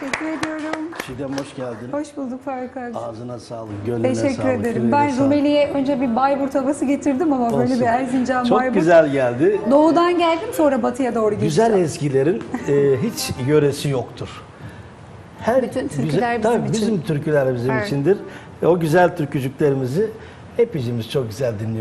Teşekkür ediyorum. Çiğdem Hoş bulduk Faruk abi. Ağzına sağlık, gönlüne Teşekkür sağlık. ederim. yüreğine Ben sağlık. Rumeli'ye önce bir Bayburt havası getirdim ama böyle Olsun. bir Erzincan Çok Bayburt. güzel geldi. Doğudan geldim sonra batıya doğru geçtim. Güzel eskilerin e, hiç yöresi yoktur. Her Bütün türküler güzel- bizim tabii için. Bizim türküler bizim Evet. içindir. E, o güzel türkücüklerimizi hepimiz çok güzel dinliyoruz.